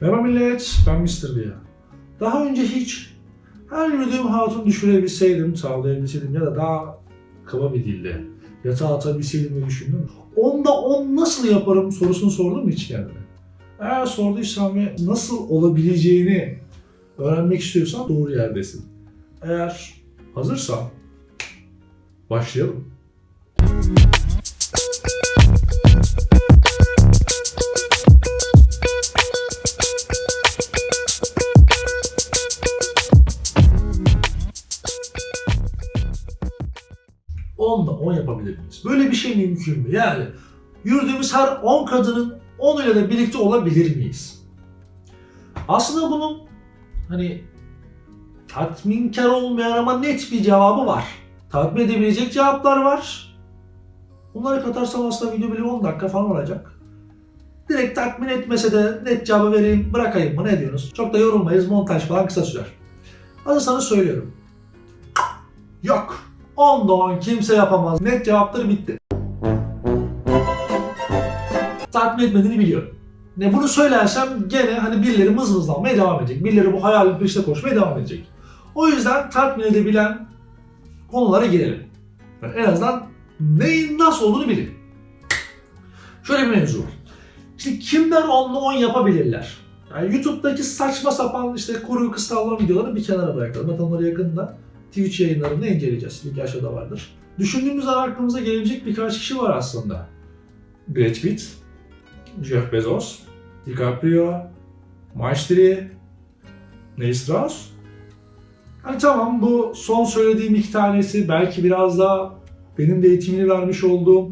Merhaba millet, ben Mr. Lia. Daha önce hiç her yürüdüğüm hatun düşürebilseydim, sağlayabilseydim ya da daha kaba bir dilde yatağa atabilseydim diye düşündüm. Onda on nasıl yaparım sorusunu sordum mu hiç kendime? Eğer sorduysam ve nasıl olabileceğini öğrenmek istiyorsan doğru yerdesin. Eğer hazırsan başlayalım. Mümkün mü? Yani yürüdüğümüz her 10 kadının 10 ile de birlikte olabilir miyiz? Aslında bunun hani tatminkar olmayan ama net bir cevabı var. Tatmin edebilecek cevaplar var. Bunları katarsam aslında video bile 10 dakika falan olacak. Direkt tatmin etmese de net cevabı vereyim, bırakayım mı ne diyorsunuz? Çok da yorulmayız, montaj falan kısa sürer. Hazırsanız söylüyorum. Yok. 10'da 10 kimse yapamaz. Net cevapları bitti. Tatmin etmediğini biliyorum. Ne bunu söylersem gene hani birileri mızmızlanmaya devam edecek. Birileri bu hayalin peşinde koşmaya devam edecek. O yüzden tatmin edebilen konulara girelim. Yani en azından neyin nasıl olduğunu bilin. Şöyle bir mevzu var. İşte kimler 10'la 10 yapabilirler? Yani YouTube'daki saçma sapan işte kuru kıstalama videoları bir kenara bırakalım. Zaten onları yakında Twitch yayınlarında inceleyeceğiz. Link aşağıda vardır. Düşündüğümüz an aklımıza gelebilecek birkaç kişi var aslında. Brad Pitt, Jeff Bezos, DiCaprio, Maestri, Neil Strauss. Hani tamam bu son söylediğim iki tanesi belki biraz daha benim de eğitimini vermiş olduğum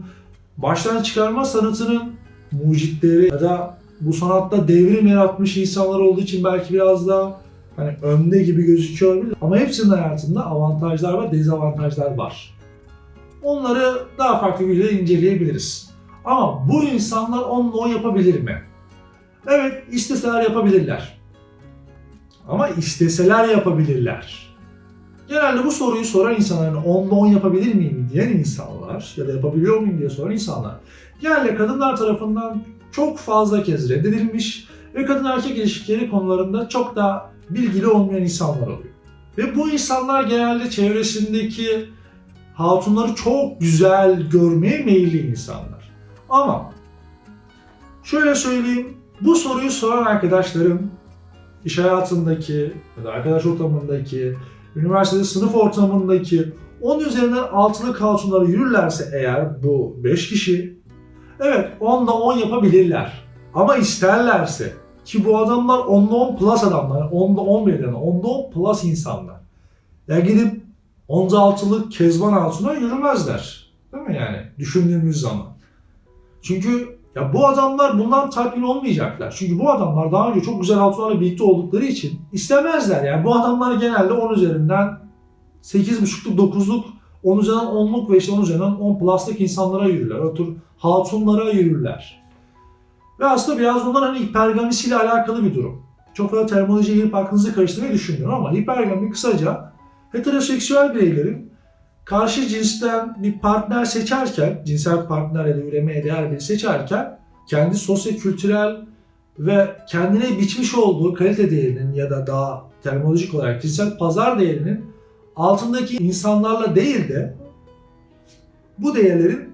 baştan çıkarma sanatının mucitleri ya da bu sanatta devrim yaratmış insanlar olduğu için belki biraz daha hani önde gibi gözüküyor olabilir. Ama hepsinin hayatında avantajlar ve dezavantajlar var. Onları daha farklı videoda inceleyebiliriz. Ama bu insanlar onunla o yapabilir mi? Evet, isteseler yapabilirler. Ama isteseler yapabilirler. Genelde bu soruyu soran insanlar, yani onunla on yapabilir miyim diyen insanlar ya da yapabiliyor muyum diye soran insanlar genelde kadınlar tarafından çok fazla kez reddedilmiş ve kadın erkek ilişkileri konularında çok da bilgili olmayan insanlar oluyor. Ve bu insanlar genelde çevresindeki hatunları çok güzel görmeye meyilli insanlar. Ama şöyle söyleyeyim, bu soruyu soran arkadaşlarım iş hayatındaki ya da arkadaş ortamındaki, üniversitede sınıf ortamındaki 10 üzerinden altılık hatunları yürürlerse eğer bu 5 kişi evet 10'da 10 yapabilirler. Ama isterlerse ki bu adamlar 10'da 10 plus adamlar, 10'da 11 yani 10'da 10 plus insanlar. Ya gidip 10'da altılık Kezban Hatun'a yürümezler. Değil mi yani düşündüğümüz zaman. Çünkü ya bu adamlar bundan tatmin olmayacaklar. Çünkü bu adamlar daha önce çok güzel hatunlarla birlikte oldukları için istemezler. Yani bu adamlar genelde 10 üzerinden 8.5'luk 9'luk 10 üzerinden 10'luk ve işte 10 üzerinden 10 plus'lık insanlara yürürler. O tür hatunlara yürürler. Ve aslında biraz bunlar hani hipergamisiyle alakalı bir durum. Çok fazla terminolojiye girip aklınızı karıştırmayı düşünmüyorum ama hipergami kısaca heteroseksüel bireylerin karşı cinsten bir partner seçerken, cinsel partner ya da üremeye değer biri seçerken kendi sosyo-kültürel ve kendine biçmiş olduğu kalite değerinin ya da daha terminolojik olarak cinsel pazar değerinin altındaki insanlarla değil de bu değerlerin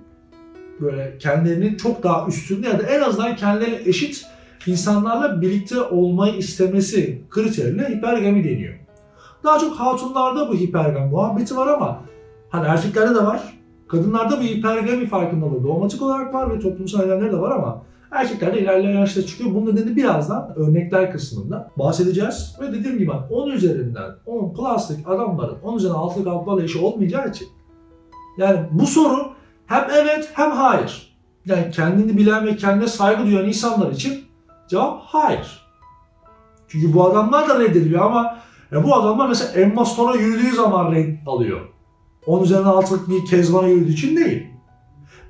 böyle kendilerinin çok daha üstünde ya da en azından kendilerine eşit insanlarla birlikte olmayı istemesi kriterine hipergami deniyor. Daha çok hatunlarda bu hipergami muhabbeti var ama hani erkeklerde de var. Kadınlarda bu hipergami farkındalığı doğmatik olarak var ve toplumsal nedenleri de var ama erkeklerde ilerleyen yaşta çıkıyor. Bunun nedeni birazdan örnekler kısmında bahsedeceğiz. Ve dediğim gibi 10 üzerinden 10 plastik adamların 10 üzerinden 6'lık altlarla işi olmayacağı için yani bu soru hem evet hem hayır. Yani kendini bilen ve kendine saygı duyan insanlar için cevap hayır. Çünkü bu adamlar da reddediliyor ama ya bu adamlar mesela Emma Stone'a yürüdüğü zaman red alıyor. 10 üzerinden altılık bir Kezban'a yürüdüğü için değil.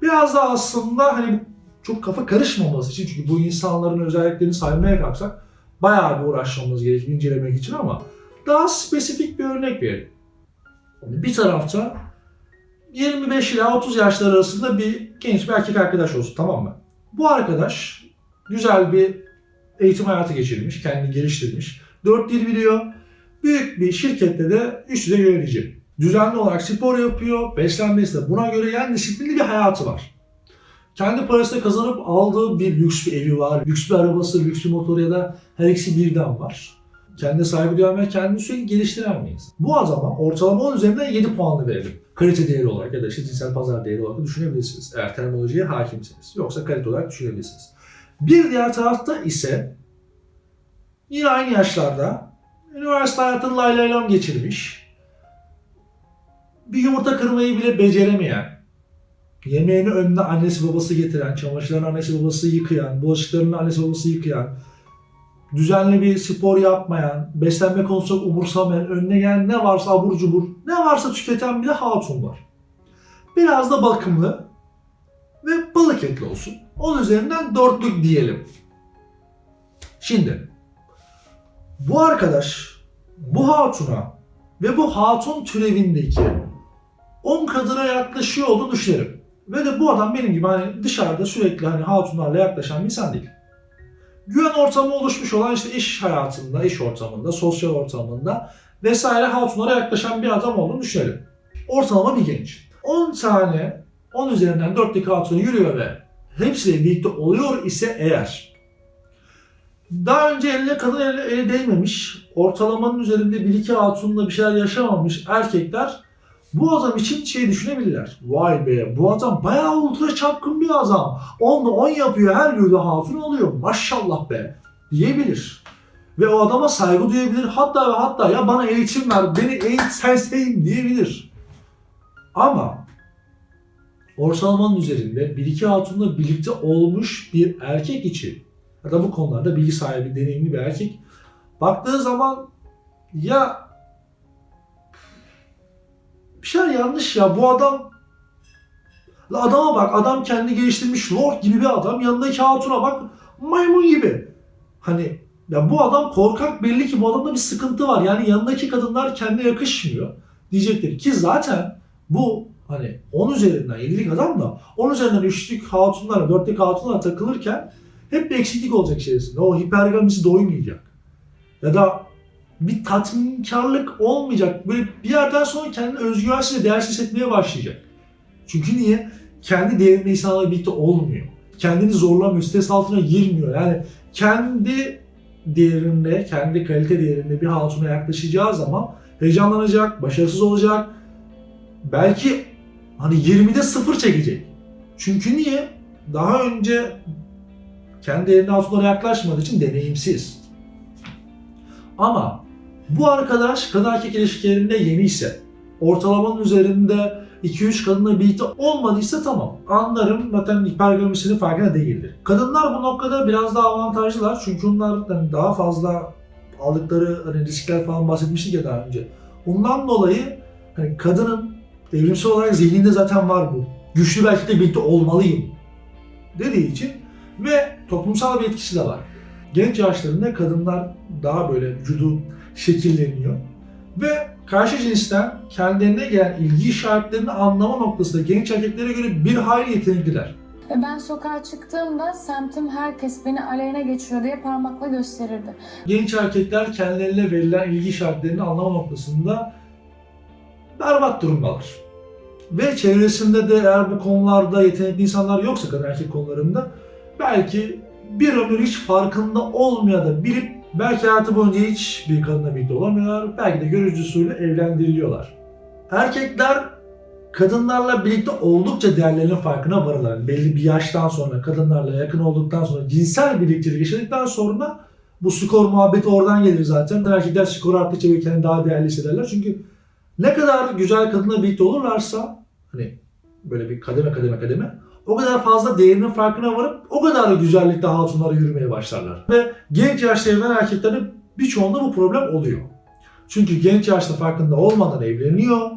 Biraz da aslında hani çok kafa karışmaması için çünkü bu insanların özelliklerini saymaya kalksak bayağı bir uğraşmamız gerekir incelemek için ama daha spesifik bir örnek verelim. Bir tarafta 25 ila 30 yaşlar arasında bir genç bir erkek arkadaş olsun tamam mı? Bu arkadaş güzel bir eğitim hayatı geçirmiş, kendini geliştirmiş. Dört dil biliyor. Büyük bir şirkette de üst düzey yönetici. Düzenli olarak spor yapıyor, beslenmesi de buna göre yani disiplinli bir hayatı var. Kendi parasını kazanıp aldığı bir lüks bir evi var, lüks bir arabası, lüks bir motoru ya da her ikisi birden var. Kendine saygı duyan ve kendini sürekli geliştiren bir insan. Bu adama ortalama 10 üzerinden 7 puanlı verelim. Kalite değeri olarak ya da işte cinsel pazar değeri olarak düşünebilirsiniz. Eğer terminolojiye hakimseniz. Yoksa kalite olarak düşünebilirsiniz. Bir diğer tarafta ise yine aynı yaşlarda üniversite hayatını lay geçirmiş. Bir yumurta kırmayı bile beceremeyen, yemeğini önüne annesi babası getiren, çamaşırlarını annesi babası yıkayan, bulaşıklarını annesi babası yıkayan, düzenli bir spor yapmayan, beslenme konusunda umursamayan, önüne gelen ne varsa abur cubur, ne varsa tüketen bir de hatun var. Biraz da bakımlı ve balık etli olsun. Onun üzerinden dörtlük diyelim. Şimdi bu arkadaş bu hatuna ve bu hatun türevindeki 10 kadına yaklaşıyor olduğunu düşünelim. Ve de bu adam benim gibi hani dışarıda sürekli hani hatunlarla yaklaşan bir insan değil. Güven ortamı oluşmuş olan işte iş hayatında, iş ortamında, sosyal ortamında vesaire hatunlara yaklaşan bir adam olduğunu düşünelim. Ortalama bir genç. 10 tane 10 üzerinden 4'lük hatun yürüyor ve hepsiyle birlikte oluyor ise eğer daha önce eline kadın eline, eli değmemiş, ortalamanın üzerinde bir iki hatunla bir şeyler yaşamamış erkekler bu adam için şey düşünebilirler. Vay be bu adam bayağı ultra çapkın bir adam. 10'da 10 yapıyor her yürüdüğü hatun oluyor. Maşallah be diyebilir. Ve o adama saygı duyabilir. Hatta ve hatta ya bana eğitim ver, beni eğit senseyim diyebilir. Ama ortalamanın üzerinde bir iki hatunla birlikte olmuş bir erkek için ya da bu konularda bilgi sahibi, deneyimli bir erkek baktığı zaman ya bir şeyler yanlış ya bu adam La adama bak adam kendi geliştirmiş lord gibi bir adam yanındaki hatuna bak maymun gibi. Hani ya bu adam korkak belli ki bu adamda bir sıkıntı var. Yani yanındaki kadınlar kendine yakışmıyor diyecektir. Ki zaten bu hani 10 üzerinden 7'lik adam da 10 üzerinden 3'lük hatunlarla 4'lük hatunlarla takılırken hep bir eksiklik olacak içerisinde. O hipergamisi doymayacak. Ya da bir tatminkarlık olmayacak. Böyle bir yerden sonra kendini özgüvensiz ve değersiz hissetmeye başlayacak. Çünkü niye? Kendi değerinde insanlarla birlikte olmuyor. Kendini zorlamıyor, stres altına girmiyor. Yani kendi değerinde, kendi kalite değerinde bir hatuna yaklaşacağı zaman heyecanlanacak, başarısız olacak. Belki hani 20'de sıfır çekecek. Çünkü niye? Daha önce kendi değerinde hatunlara yaklaşmadığı için deneyimsiz. Ama bu arkadaş kadın erkek ilişkilerinde yeni ise, ortalamanın üzerinde 2-3 kadınla birlikte olmadıysa tamam. Anlarım zaten hipergamisinin farkında değildir. Kadınlar bu noktada biraz daha avantajlılar. Çünkü onlar hani daha fazla aldıkları hani riskler falan bahsetmiştik ya daha önce. Ondan dolayı hani kadının evrimsel olarak zihninde zaten var bu. Güçlü bir erkekle birlikte olmalıyım dediği için ve toplumsal bir etkisi de var. Genç yaşlarında kadınlar daha böyle vücudu şekilleniyor ve karşı cinsten kendilerine gelen ilgi işaretlerini anlama noktasında genç erkeklere göre bir hayli yetenekliler. Ve ben sokağa çıktığımda semtim herkes beni aleyhine geçiyor diye parmakla gösterirdi. Genç erkekler kendilerine verilen ilgi işaretlerini anlama noktasında berbat durumdalar. Ve çevresinde de eğer bu konularda yetenekli insanlar yoksa kadın erkek konularında belki bir ömür hiç farkında olmaya da bilip belki hayatı boyunca hiç bir kadınla birlikte olamıyorlar. Belki de görücü usulü evlendiriliyorlar. Erkekler kadınlarla birlikte oldukça değerlerinin farkına varırlar. Belli bir yaştan sonra, kadınlarla yakın olduktan sonra, cinsel birliktelik yaşadıktan sonra bu skor muhabbeti oradan gelir zaten. Erkekler skor arttıkça ve kendini daha değerli hissederler. Çünkü ne kadar güzel kadınla birlikte olurlarsa hani böyle bir kademe kademe kademe o kadar fazla değerinin farkına varıp o kadar da güzellikte hatunlara yürümeye başlarlar. Ve genç yaşta evlenen erkeklerin birçoğunda bu problem oluyor. Çünkü genç yaşta farkında olmadan evleniyor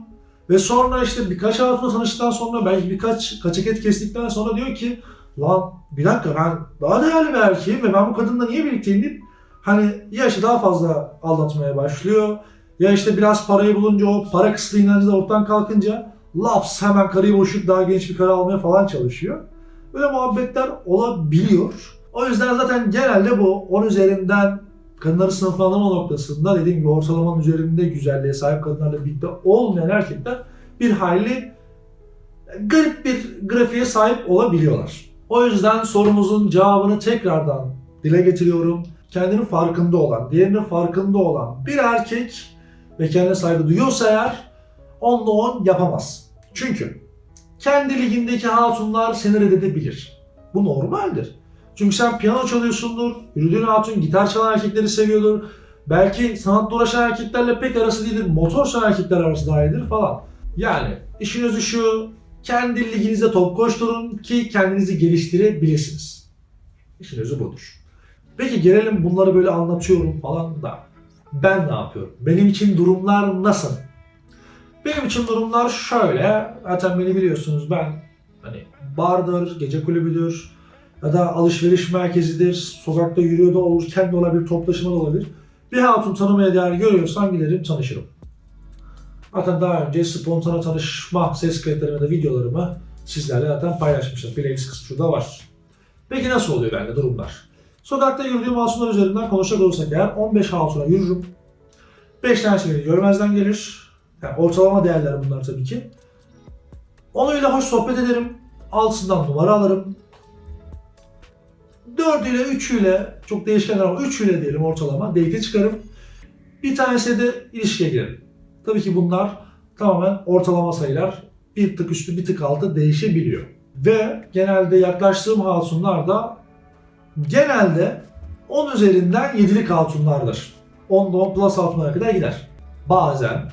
ve sonra işte birkaç hatunla tanıştıktan sonra belki birkaç kaçak et kestikten sonra diyor ki lan bir dakika ben daha değerli bir erkeğim ve ben bu kadınla niye birlikteyim deyip hani ya daha fazla aldatmaya başlıyor ya işte biraz parayı bulunca o para kısıtlı inancı da ortadan kalkınca laps hemen karıyı boşayıp daha genç bir karı almaya falan çalışıyor. Böyle muhabbetler olabiliyor. O yüzden zaten genelde bu 10 üzerinden kadınları sınıflandırma noktasında dediğim gibi ortalamanın üzerinde güzelliğe sahip kadınlarla birlikte olmayan erkekler bir hayli garip bir grafiğe sahip olabiliyorlar. O yüzden sorumuzun cevabını tekrardan dile getiriyorum. Kendinin farkında olan, diğerinin farkında olan bir erkek ve kendine saygı duyuyorsa eğer onunla on yapamaz. Çünkü kendi ligindeki hatunlar seni reddedebilir. Bu normaldir. Çünkü sen piyano çalıyorsundur, yürüdüğün hatun gitar çalan erkekleri seviyordur. Belki sanatla uğraşan erkeklerle pek arası değildir, motor süren erkekler arası daha iyidir falan. Yani işin özü şu, kendi liginizde top koşturun ki kendinizi geliştirebilirsiniz. İşin özü budur. Peki gelelim bunları böyle anlatıyorum falan da ben ne yapıyorum? Benim için durumlar nasıl? Benim için durumlar şöyle. Zaten beni biliyorsunuz ben hani bardır, gece kulübüdür ya da alışveriş merkezidir, sokakta yürüyor da olurken de olabilir, toplaşma da olabilir. Bir hatun tanımaya değer görüyorsam giderim tanışırım. Zaten daha önce spontane tanışma ses kayıtlarımı da videolarımı sizlerle zaten paylaşmıştım. Playlist kısmı şurada var. Peki nasıl oluyor bende durumlar? Sokakta yürüdüğüm hatunlar üzerinden konuşacak olursak eğer 15 hatuna yürürüm. 5 tanesi beni görmezden gelir. Yani ortalama değerler bunlar tabii ki. Onuyla hoş sohbet ederim. Altından numara alırım. Dördüyle, üçüyle, çok değişkenler ama üçüyle diyelim ortalama. Date'e çıkarım. Bir tanesi de ilişkiye girerim. Tabii ki bunlar tamamen ortalama sayılar. Bir tık üstü, bir tık altı değişebiliyor. Ve genelde yaklaştığım hatunlar da genelde 10 üzerinden 7'lik hatunlardır. 10'da 10 plus hatunlara kadar gider. Bazen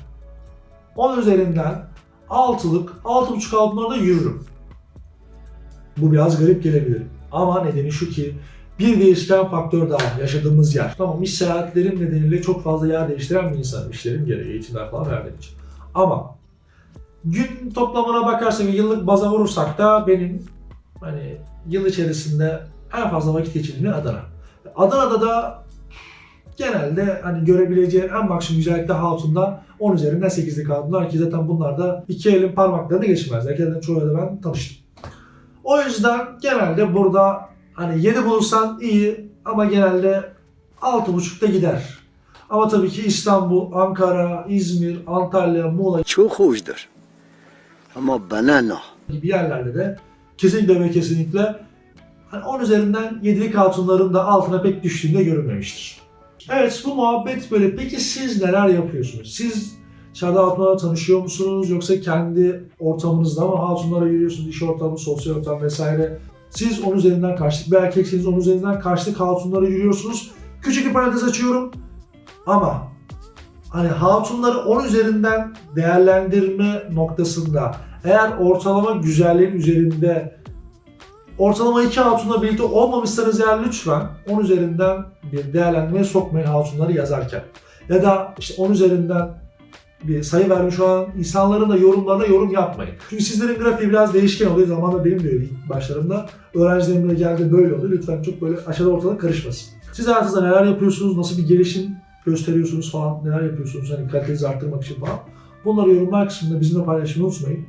10 üzerinden 6'lık, 6.5 hatunlarda yürürüm. Bu biraz garip gelebilir. Ama nedeni şu ki bir değişken faktör daha yaşadığımız yer. Tamam iş seyahatlerim nedeniyle çok fazla yer değiştiren bir insanım. İşlerim gereği, eğitimler falan verdiğim için. Ama gün toplamına bakarsak ve yıllık baza vurursak da benim hani yıl içerisinde en fazla vakit geçirdiğim Adana. Adana'da da genelde hani görebileceğin en maksimum güzellikte hatunda 10 üzerinden 8'lik hatunlar ki zaten bunlar da iki elin parmaklarını geçmezler. Zaten çoğuyla da ben tanıştım. O yüzden genelde burada hani 7 bulursan iyi ama genelde 6.5'ta gider. Ama tabii ki İstanbul, Ankara, İzmir, Antalya, Muğla çok hoşdur. Ama bana ne? gibi yerlerde de kesinlikle ve kesinlikle hani 10 üzerinden 7'lik hatunların da altına pek düştüğünde görülmemiştir. Evet bu muhabbet böyle. Peki siz neler yapıyorsunuz? Siz dışarıda hatunlarla tanışıyor musunuz? Yoksa kendi ortamınızda mı hatunlara yürüyorsunuz? İş ortamı, sosyal ortam vesaire. Siz 10 üzerinden kaçlık bir erkeksiniz. 10 üzerinden kaçlık hatunlara yürüyorsunuz. Küçük bir parantez açıyorum. Ama hani hatunları 10 üzerinden değerlendirme noktasında eğer ortalama güzelliğin üzerinde ortalama iki hatunla birlikte olmamışsanız eğer lütfen 10 üzerinden bir değerlendirmeye sokmayın hatunları yazarken. Ya da işte 10 üzerinden bir sayı vermiş olan insanların da yorumlarına yorum yapmayın. Çünkü sizlerin grafiği biraz değişken oluyor. Zamanla benim de öyle ilk başlarımda. Öğrencilerimle geldi böyle oldu. Lütfen çok böyle aşağıda ortalık karışmasın. Siz hayatınızda neler yapıyorsunuz? Nasıl bir gelişim gösteriyorsunuz falan? Neler yapıyorsunuz? Hani kalitenizi arttırmak için falan. Bunları yorumlar kısmında bizimle paylaşmayı unutmayın.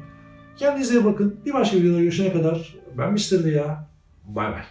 Kendinize iyi bakın. Bir başka videoda görüşene kadar ben Mr. ya. Bay bay.